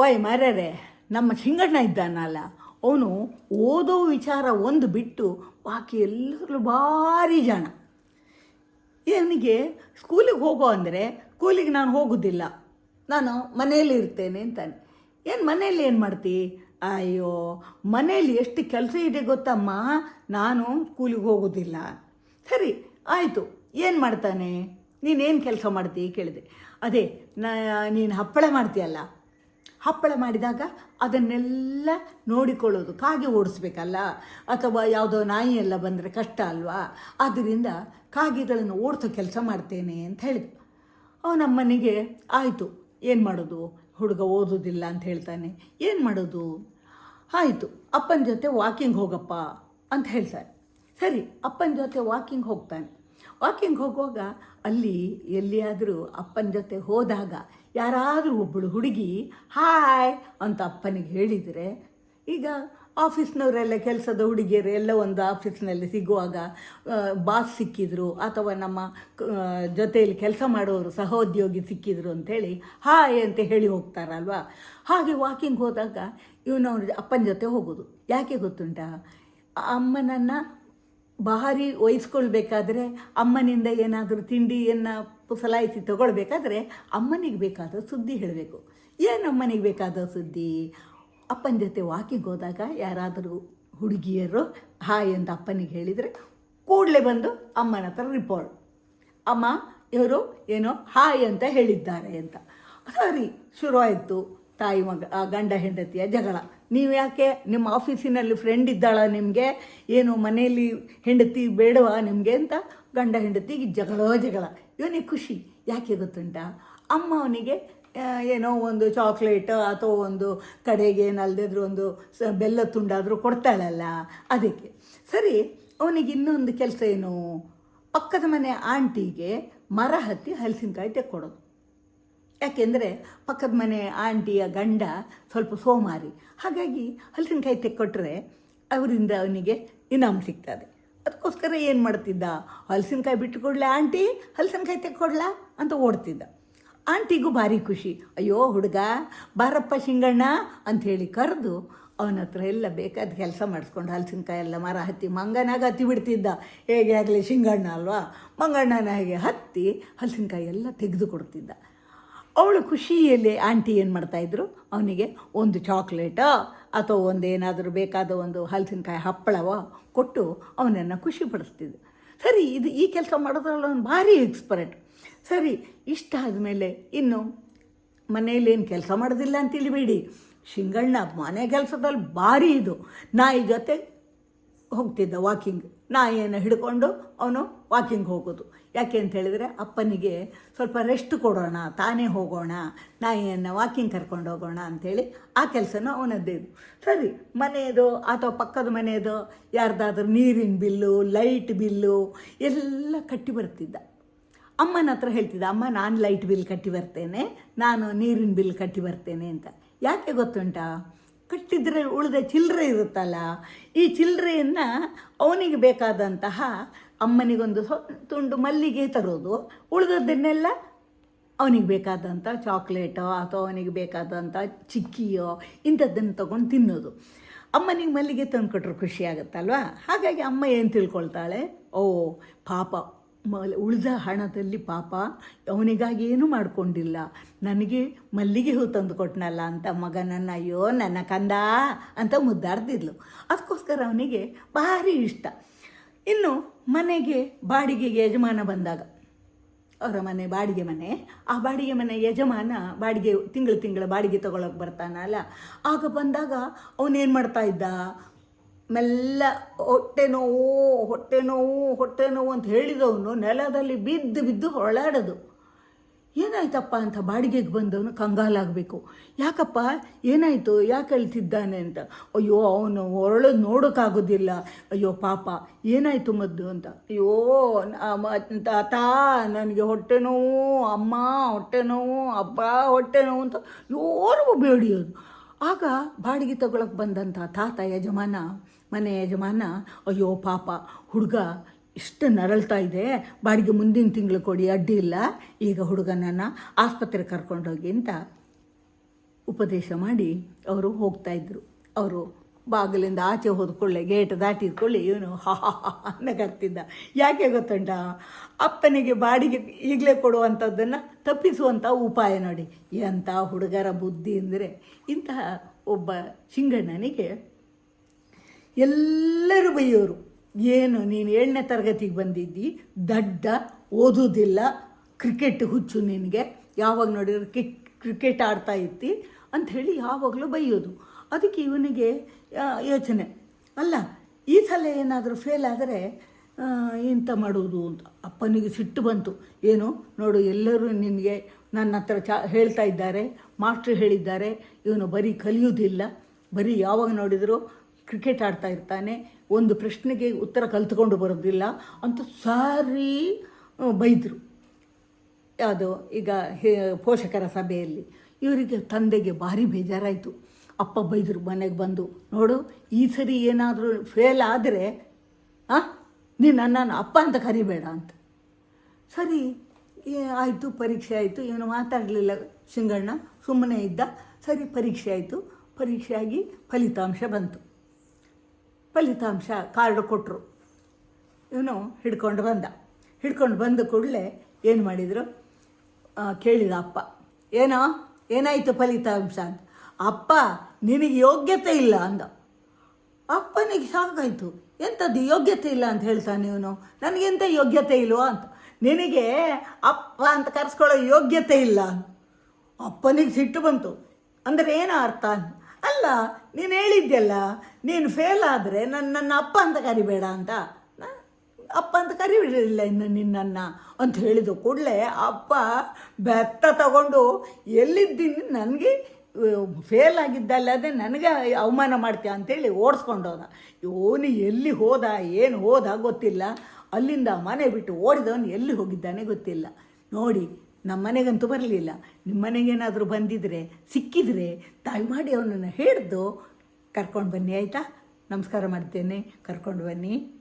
ಓಯ್ ಮಾರ್ಯಾರೆ ನಮ್ಮ ಸಿಂಗಣ್ಣ ಇದ್ದಾನಲ್ಲ, ಅವನು ಓದೋ ವಿಚಾರ ಒಂದು ಬಿಟ್ಟು ಬಾಕಿ ಎಲ್ಲರೂ ಭಾರಿ ಜನ. ಇವನಿಗೆ ಸ್ಕೂಲಿಗೆ ಹೋಗೋ ಅಂದರೆ ಸ್ಕೂಲಿಗೆ ನಾನು ಹೋಗೋದಿಲ್ಲ. ನಾನು ಮನೆಯಲ್ಲಿ ಇರ್ತೇನೆ ಅಂತಾನೆ. ಏನು ಮನೆಯಲ್ಲಿ ಏನು ಮಾಡ್ತಿ? ಅಯ್ಯೋ, ಮನೆಯಲ್ಲಿ ಎಷ್ಟು ಕೆಲಸ ಇದೆ ಗೊತ್ತಮ್ಮ? ನಾನು ಸ್ಕೂಲಿಗೆ ಹೋಗೋದಿಲ್ಲ. ಸರಿ, ಆಯಿತು. ಏನು ಮಾಡ್ತಾನೆ? ನೀನೇನು ಕೆಲಸ ಮಾಡ್ತಿ? ಕೇಳಿದೆ. ಅದೇ, ನಾ, ನೀನು ಹಪ್ಪಳ ಮಾಡ್ತೀಯಲ್ಲ? ಹಪ್ಪಳ ಮಾಡಿದಾಗ ಅದನ್ನೆಲ್ಲ ನೋಡಿಕೊಳ್ಳೋದು, ಕಾಗೆ ಓಡಿಸ್ಬೇಕಲ್ಲ? ಅಥವಾ ಯಾವುದೋ ನಾಯಿ ಎಲ್ಲ ಬಂದರೆ ಕಷ್ಟ ಅಲ್ವಾ? ಆದ್ದರಿಂದ ಕಾಗೆಗಳನ್ನು ಓಡಿಸೋ ಕೆಲಸ ಮಾಡ್ತೇನೆ ಅಂತ ಹೇಳಿದ. ಅವನಮ್ಮನಿಗೆ ಆಯಿತು. ಏನು ಮಾಡೋದು? ಹುಡುಗ ಓದೋದಿಲ್ಲ ಅಂತ ಹೇಳ್ತಾನೆ. ಏನು ಮಾಡೋದು? ಆಯಿತು, ಅಪ್ಪನ ಜೊತೆ ವಾಕಿಂಗ್ ಹೋಗಪ್ಪ ಅಂತ ಹೇಳ್ತಾರೆ. ಸರಿ, ಅಪ್ಪನ ಜೊತೆ ವಾಕಿಂಗ್ ಹೋಗ್ತಾನೆ. ವಾಕಿಂಗ್ ಹೋಗುವಾಗ ಅಲ್ಲಿ ಎಲ್ಲಿಯಾದರೂ ಅಪ್ಪನ ಜೊತೆ ಹೋದಾಗ ಯಾರಾದರೂ ಒಬ್ಬಳು ಹುಡುಗಿ ಹಾಯ್ ಅಂತ ಅಪ್ಪನಿಗೆ ಹೇಳಿದರೆ, ಈಗ ಆಫೀಸ್ನವರೆಲ್ಲ ಕೆಲಸದ ಹುಡುಗಿಯರು ಎಲ್ಲ ಒಂದು ಆಫೀಸ್ನಲ್ಲಿ ಸಿಗುವಾಗ ಬಾಸ್ ಸಿಕ್ಕಿದ್ರು ಅಥವಾ ನಮ್ಮ ಜೊತೆಯಲ್ಲಿ ಕೆಲಸ ಮಾಡೋರು ಸಹೋದ್ಯೋಗಿ ಸಿಕ್ಕಿದ್ರು ಅಂಥೇಳಿ ಹಾಯ್ ಅಂತ ಹೇಳಿ ಹೋಗ್ತಾರಲ್ವಾ? ಹಾಗೆ ವಾಕಿಂಗ್ ಹೋದಾಗ, ಇವನು ಅವನ ಅಪ್ಪನ ಜೊತೆ ಹೋಗೋದು. ಯಾಕೆ ಗೊತ್ತುಂಟಾ? ಅಮ್ಮನನ್ನು ಭಾರಿ ವಹಿಸ್ಕೊಳ್ಬೇಕಾದ್ರೆ ಅಮ್ಮನಿಂದ ಏನಾದರೂ ತಿಂಡಿಯನ್ನು ಪುಸಲಾಯಿಸಿ ತಗೊಳ್ಬೇಕಾದ್ರೆ ಅಮ್ಮನಿಗೆ ಬೇಕಾದ ಸುದ್ದಿ ಹೇಳಬೇಕು. ಏನು ಅಮ್ಮನಿಗೆ ಬೇಕಾದ ಸುದ್ದಿ? ಅಪ್ಪನ ಜೊತೆ ವಾಕಿಂಗ್ ಹೋದಾಗ ಯಾರಾದರೂ ಹುಡುಗಿಯರು, ಹಾಯ್ ಅಂತ ಅಪ್ಪನಿಗೆ ಹೇಳಿದರೆ ಕೂಡಲೇ ಬಂದು ಅಮ್ಮನ ಹತ್ರ ರಿಪೋರ್ಟ್ ಅಮ್ಮ, ಇವರು ಏನೋ ಹಾಯ್ ಅಂತ ಹೇಳಿದ್ದಾರೆ ಅಂತ. ಸರಿ, ಶುರುವಾಯಿತು ತಾಯಿ ಮಗ ಗಂಡ ಹೆಂಡತಿಯ ಜಗಳ. ನೀವು ಯಾಕೆ ನಿಮ್ಮ ಆಫೀಸಿನಲ್ಲಿ ಫ್ರೆಂಡ್ ಇದ್ದಾಳ ನಿಮಗೆ? ಏನು ಮನೆಯಲ್ಲಿ ಹೆಂಡತಿ ಬೇಡವಾ ನಿಮಗೆ ಅಂತ ಗಂಡ ಹೆಂಡತಿಗೆ ಜಗಳೋ ಜಗಳ. ಇವನಿಗೆ ಖುಷಿ. ಯಾಕೆ ಗೊತ್ತುಂಟಾ? ಅಮ್ಮ ಅವನಿಗೆ ಏನೋ ಒಂದು ಚಾಕ್ಲೇಟ್ ಅಥವಾ ಒಂದು ಕಡೆಗೆ ಏನಲ್ದಿದ್ರು ಒಂದು ಸ, ಬೆಲ್ಲ ತುಂಡಾದರೂ ಕೊಡ್ತಾಳಲ್ಲ ಅದಕ್ಕೆ. ಸರಿ, ಅವನಿಗೆ ಇನ್ನೊಂದು ಕೆಲಸ ಏನು? ಪಕ್ಕದ ಮನೆ ಆಂಟಿಗೆ ಮರ ಹತ್ತಿ ಹಲಸಿನಕಾಯಿ ತೆಕ್ಕೊಡೋದು. ಯಾಕೆಂದರೆ ಪಕ್ಕದ ಮನೆ ಆಂಟಿಯ ಗಂಡ ಸ್ವಲ್ಪ ಸೋಮಾರಿ. ಹಾಗಾಗಿ ಹಲಸಿನಕಾಯಿ ತೆಕ್ಕೊಟ್ರೆ ಅವರಿಂದ ಅವನಿಗೆ ಇನಾಮ್ ಸಿಗ್ತದೆ. ಅದಕ್ಕೋಸ್ಕರ ಏನು ಮಾಡ್ತಿದ್ದ? ಹಲಸಿನಕಾಯಿ ಬಿಟ್ಟುಕೊಡ್ಲ ಆಂಟಿ? ಹಲಸಿನಕಾಯಿ ತೆಕ್ಕೊಡ್ಲಾ ಅಂತ ಓಡ್ತಿದ್ದ. ಆಂಟಿಗೂ ಭಾರಿ ಖುಷಿ. ಅಯ್ಯೋ ಹುಡುಗ, ಬಾರಪ್ಪ ಶಿಂಗಣ್ಣ ಅಂಥೇಳಿ ಕರೆದು ಅವನ ಹತ್ರ ಎಲ್ಲ ಬೇಕಾದ ಕೆಲಸ ಮಾಡಿಸ್ಕೊಂಡು ಹಲಸಿನಕಾಯಿ ಎಲ್ಲ ಮರ ಹತ್ತಿ ಮಂಗನಾಗ ಹತ್ತಿ ಬಿಡ್ತಿದ್ದ. ಹೇಗೆ ಆಗಲಿ ಶಿಂಗಣ್ಣ ಅಲ್ವಾ? ಮಂಗಣ್ಣನ ಹಾಗೆ ಹತ್ತಿ ಹಲಸಿನಕಾಯಿ ಎಲ್ಲ ತೆಗೆದು ಕೊಡ್ತಿದ್ದ. ಅವಳು ಖುಷಿಯಲ್ಲಿ ಆಂಟಿ ಏನು ಮಾಡ್ತಾಯಿದ್ರು ಅವನಿಗೆ ಒಂದು ಚಾಕ್ಲೇಟ ಅಥವಾ ಒಂದು ಏನಾದರೂ ಬೇಕಾದ ಒಂದು ಹಲಸಿನಕಾಯಿ ಹಪ್ಪಳವೋ ಕೊಟ್ಟು ಅವನನ್ನು ಖುಷಿ ಪಡಿಸ್ತಿದ್ದ ಸರಿ, ಇದು ಈ ಕೆಲಸ ಮಾಡೋದ್ರಲ್ಲಿ ಅವನು ಭಾರಿ ಎಕ್ಸ್ಪರ್ಟ್. ಸರಿ, ಇಷ್ಟ ಆದಮೇಲೆ ಇನ್ನು ಮನೆಯಲ್ಲಿ ಏನು ಕೆಲಸ ಮಾಡೋದಿಲ್ಲ ಅಂತ ತಿಳಿಬೇಡಿ ಶಿಂಗಣ್ಣ ಮನೆ ಕೆಲಸದಲ್ಲಿ ಭಾರಿ ಇದು. ನಾಯಿ ಜೊತೆ ಹೋಗ್ತಿದ್ದ ವಾಕಿಂಗ್ ನಾಯಿಯನ್ನು ಹಿಡ್ಕೊಂಡು ಅವನು ವಾಕಿಂಗ್ ಹೋಗೋದು. ಯಾಕೆ ಅಂತ ಹೇಳಿದರೆ ಅಪ್ಪನಿಗೆ ಸ್ವಲ್ಪ ರೆಸ್ಟ್ ಕೊಡೋಣ, ತಾನೇ ಹೋಗೋಣ, ನಾಯಿಯನ್ನು ವಾಕಿಂಗ್ ಕರ್ಕೊಂಡು ಹೋಗೋಣ ಅಂಥೇಳಿ ಆ ಕೆಲಸನೂ ಅವನದ್ದೇ ಇದು. ಸರಿ ಮನೆಯದು ಅಥವಾ ಪಕ್ಕದ ಮನೆಯದು ಯಾರ್ದಾದ್ರೂ ನೀರಿನ ಬಿಲ್ಲು ಲೈಟ್ ಬಿಲ್ಲು ಎಲ್ಲ ಕಟ್ಟಿ ಬರ್ತಿದ್ದ. ಅಮ್ಮನ ಹತ್ರ ಹೇಳ್ತಿದ್ದ, ಅಮ್ಮ, ನಾನು ಲೈಟ್ ಬಿಲ್ ಕಟ್ಟಿ ಬರ್ತೇನೆ, ನಾನು ನೀರಿನ ಬಿಲ್ ಕಟ್ಟಿ ಬರ್ತೇನೆ ಅಂತ. ಯಾಕೆ ಗೊತ್ತುಂಟಾ? ಕಟ್ಟಿದರೆ ಉಳಿದ ಚಿಲ್ಲರೆ ಇರುತ್ತಲ್ಲ, ಈ ಚಿಲ್ಲರೆಯನ್ನು ಅವನಿಗೆ ಬೇಕಾದಂತಹ ಅಮ್ಮನಿಗೊಂದು ತುಂಡು ಮಲ್ಲಿಗೆ ತರೋದು. ಉಳಿದದ್ದನ್ನೆಲ್ಲ ಅವನಿಗೆ ಬೇಕಾದಂಥ ಚಾಕ್ಲೇಟೋ ಅಥವಾ ಅವನಿಗೆ ಬೇಕಾದಂಥ ಚಿಕ್ಕಿಯೋ ಇಂಥದ್ದನ್ನು ತೊಗೊಂಡು ತಿನ್ನೋದು. ಅಮ್ಮನಿಗೆ ಮಲ್ಲಿಗೆ ತಂದು ಕೊಟ್ಟರು ಖುಷಿ ಆಗುತ್ತಲ್ವಾ? ಹಾಗಾಗಿ ಅಮ್ಮ ಏನು ತಿಳ್ಕೊಳ್ತಾಳೆ? ಓ, ಪಾಪ, ಮಲ್, ಉಳಿದ ಹಣದಲ್ಲಿ ಪಾಪ ಅವನಿಗಾಗಿ ಏನೂ ಮಾಡಿಕೊಂಡಿಲ್ಲ. ನನಗೆ ಮಲ್ಲಿಗೆ ಹೂ ತಂದು ಕೊಟ್ಟನಲ್ಲ ಅಂತ ಮಗನನ್ನು, ಅಯ್ಯೋ, ನನ್ನ ಕಂದ ಅಂತ ಮುದ್ದಾಡ್ತಿದ್ಲು. ಅದಕ್ಕೋಸ್ಕರ ಅವನಿಗೆ ಭಾರಿ ಇಷ್ಟ. ಇನ್ನು ಮನೆಗೆ ಬಾಡಿಗೆಗೆ ಯಜಮಾನ ಬಂದಾಗ, ಅವರ ಮನೆ ಬಾಡಿಗೆ ಮನೆ, ಆ ಬಾಡಿಗೆ ಮನೆ ಯಜಮಾನ ಬಾಡಿಗೆ ತಿಂಗಳು ತಿಂಗಳ ಬಾಡಿಗೆ ತೊಗೊಳಕ್ಕೆ ಬರ್ತಾನಲ್ಲ. ಆಗ ಬಂದಾಗ ಅವನೇನು ಮಾಡ್ತಾ ಇದ್ದ? ಮೆಲ್ಲ ಹೊಟ್ಟೆ ನೋವು ಹೊಟ್ಟೆ ನೋವು ಹೊಟ್ಟೆ ನೋವು ಅಂತ ಹೇಳಿದವನು ನೆಲದಲ್ಲಿ ಬಿದ್ದು ಬಿದ್ದು ಹೊಳಾಡೋದು ಏನಾಯ್ತಪ್ಪ ಅಂತ ಬಾಡಿಗೆಗೆ ಬಂದವನು ಕಂಗಾಲಾಗಬೇಕು. ಯಾಕಪ್ಪ? ಏನಾಯಿತು? ಯಾಕೆ ಅಳ್ತಿದ್ದಾನೆ ಅಂತ. ಅಯ್ಯೋ, ಅವನು ಹೊರಳು ನೋಡೋಕ್ಕಾಗೋದಿಲ್ಲ ಅಯ್ಯೋ, ಪಾಪ. ಏನಾಯಿತು ಮದ್ದು ಅಂತ. ಅಯ್ಯೋ ತಾತ ನನಗೆ ಹೊಟ್ಟೆ ನೋವು, ಅಮ್ಮ ಹೊಟ್ಟೆ ನೋವು, ಅಪ್ಪ ಹೊಟ್ಟೆ ನೋವು ಅಂತ ಯೋರು ಬೇಡಿಯೋದು. ಆಗ ಬಾಡಿಗೆ ತಗೊಳಕ್ಕೆ ಬಂದಂಥ ತಾತ, ಯಜಮಾನ, ಮನೆ ಯಜಮಾನ, ಅಯ್ಯೋ, ಪಾಪ. ಹುಡುಗ ಇಷ್ಟು ನರಳ್ತಾ ಇದೆ. ಬಾಡಿಗೆ ಮುಂದಿನ ತಿಂಗಳು ಕೊಡಿ, ಅಡ್ಡಿ ಇಲ್ಲ. ಈಗ ಹುಡುಗನನ್ನು ಆಸ್ಪತ್ರೆಗೆ ಕರ್ಕೊಂಡೋಗಿ ಅಂತ ಉಪದೇಶ ಮಾಡಿ ಅವರು ಹೋಗ್ತಾ ಇದ್ರು. ಅವರು ಬಾಗಿಲಿಂದ ಆಚೆ ಹೋದ್ಕೊಳ್ಳೆ ಗೇಟ್ ದಾಟಿದ್ಕೊಳ್ಳಿ, ಇವನು ಹಾ ನಗಾಡ್ತಿದ್ದ ಯಾಕೆ ಗೊತ್ತುಂಟ? ಅಪ್ಪನಿಗೆ ಬಾಡಿಗೆ ಈಗಲೇ ಕೊಡುವಂಥದ್ದನ್ನು ತಪ್ಪಿಸುವಂಥ ಉಪಾಯ ನೋಡಿ. ಎಂಥ ಹುಡುಗರ ಬುದ್ಧಿ ಅಂದರೆ ಇಂತಹ ಒಬ್ಬ ಶಿಂಗಣ್ಣನಿಗೆ ಎಲ್ಲರೂ ಬೈಯೋರು. ಏನು, ನೀನು ಏಳನೇ ತರಗತಿಗೆ ಬಂದಿದ್ದಿ? ದಡ್ಡ, ಓದೋದಿಲ್ಲ ಕ್ರಿಕೆಟ್ ಹುಚ್ಚು ನಿನಗೆ. ಯಾವಾಗ ನೋಡಿದ್ರೆ ಕಿಕ್ ಕ್ರಿಕೆಟ್ ಆಡ್ತಾ ಇತ್ತಿ ಅಂಥೇಳಿ ಯಾವಾಗಲೂ ಬೈಯೋದು. ಅದಕ್ಕೆ ಇವನಿಗೆ ಯೋಚನೆ. ಅಲ್ಲ, ಈ ಸಲ ಏನಾದರೂ ಫೇಲ್ ಆದರೆ ಎಂತ ಮಾಡೋದು ಅಂತ. ಅಪ್ಪನಿಗೆ ಸಿಟ್ಟು ಬಂತು. ಏನು, ನೋಡು, ಎಲ್ಲರೂ ನಿನಗೆ ನನ್ನ ಹತ್ರ ಚಾ, ಹೇಳ್ತಾ ಇದ್ದಾರೆ, ಮಾಸ್ಟ್ರು ಹೇಳಿದ್ದಾರೆ, ಇವನು ಬರೀ ಕಲಿಯೋದಿಲ್ಲ ಬರೀ ಯಾವಾಗ ನೋಡಿದರೂ ಕ್ರಿಕೆಟ್ ಆಡ್ತಾ ಇರ್ತಾನೆ. ಒಂದು ಪ್ರಶ್ನೆಗೆ ಉತ್ತರ ಕಲ್ತ್ಕೊಂಡು ಬರೋದಿಲ್ಲ. ಅಂತ ಸಾರಿ ಬೈದರು. ಯಾವುದು, ಈಗ ಪೋಷಕರ ಸಭೆಯಲ್ಲಿ. ಇವರಿಗೆ ತಂದೆಗೆ ಭಾರಿ ಬೇಜಾರಾಯಿತು. ಅಪ್ಪ ಬೈದರು ಮನೆಗೆ ಬಂದು, ನೋಡು, ಈ ಸರಿ ಏನಾದರೂ ಫೇಲ್ ಆದರೆ ಹಾಂ ನೀನು ನನ್ನನ್ನು ಅಪ್ಪ ಅಂತ ಕರಿಬೇಡ ಅಂತ. ಸರಿ ಆಯಿತು, ಪರೀಕ್ಷೆ ಆಯಿತು. ಇವನು ಮಾತಾಡಲಿಲ್ಲ ಶಿಂಗಣ್ಣ, ಸುಮ್ಮನೆ ಇದ್ದ. ಸರಿ, ಪರೀಕ್ಷೆ ಆಯಿತು. ಪರೀಕ್ಷೆ ಆಗಿ ಫಲಿತಾಂಶ ಬಂತು. ಫಲಿತಾಂಶ ಕಾರ್ಡ್ ಕೊಟ್ಟರು ಇವನು ಹಿಡ್ಕೊಂಡು ಬಂದ. ಹಿಡ್ಕೊಂಡು ಬಂದ ಕೂಡಲೇ ಏನು ಮಾಡಿದರು? ಕೇಳಿದ ಅಪ್ಪ. ಏನೋ, ಏನಾಯಿತು ಫಲಿತಾಂಶ ಅಂತ. ಅಪ್ಪ, ನಿನಗೆ ಯೋಗ್ಯತೆ ಇಲ್ಲ ಅಂದ. ಅಪ್ಪನಿಗೆ ಸಾಕಾಯಿತು. ಎಂಥದ್ದು ಯೋಗ್ಯತೆ ಇಲ್ಲ ಅಂತ ಹೇಳ್ತಾನೆ ಇವನು. ನನಗೆಂತ ಯೋಗ್ಯತೆ ಇಲ್ವೋ ಅಂತ. ನಿನಗೆ ಅಪ್ಪ ಅಂತ ಕರೆಸ್ಕೊಳ್ಳೋ ಯೋಗ್ಯತೆ ಇಲ್ಲ ಅಪ್ಪನಿಗೆ ಸಿಟ್ಟು ಬಂತು. ಅಂದರೆ ಏನು ಅರ್ಥ ಅಲ್ಲ, ನೀನು ಹೇಳಿದ್ಯಲ್ಲ, ನೀನು ಫೇಲ್ ಆದರೆ ನನ್ನ ನನ್ನ ಅಪ್ಪ ಅಂತ ಕರಿಬೇಡ ಅಂತ. ಅಪ್ಪ ಅಂತ ಕರಿಬಿಡಲಿಲ್ಲ ಇನ್ನು ನಿನ್ನನ್ನು ಅಂತ ಹೇಳಿದ ಕೂಡಲೇ ಅಪ್ಪ ಬೆತ್ತ ತಗೊಂಡು ಎಲ್ಲಿದ್ದೀನಿ, ನನಗೆ ಫೇಲ್ ಆಗಿದ್ದಲ್ಲದೆ ನನಗೆ ಅವಮಾನ ಮಾಡ್ತೀಯ ಅಂತೇಳಿ ಓಡಿಸ್ಕೊಂಡೋದ ಇವನು ಎಲ್ಲಿ ಹೋದ, ಏನು ಹೋದ ಗೊತ್ತಿಲ್ಲ. ಅಲ್ಲಿಂದ ಮನೆ ಬಿಟ್ಟು ಓಡಿದವನು ಎಲ್ಲಿ ಹೋಗಿದ್ದಾನೆ ಗೊತ್ತಿಲ್ಲ. ನೋಡಿ ನಮ್ಮ ಮನೆಗಂತೂ ಬರಲಿಲ್ಲ. ನಿಮ್ಮ ಮನೆಗೇನಾದರೂ ಬಂದಿದ್ರೆ, ಸಿಕ್ಕಿದರೆ ಮಾಡಿ ಅವನನ್ನು ಹಿಡಿದು ಕರ್ಕೊಂಡು ಬನ್ನಿ, ಆಯಿತಾ? ನಮಸ್ಕಾರ ಮಾಡ್ತೇನೆ, ಕರ್ಕೊಂಡು ಬನ್ನಿ.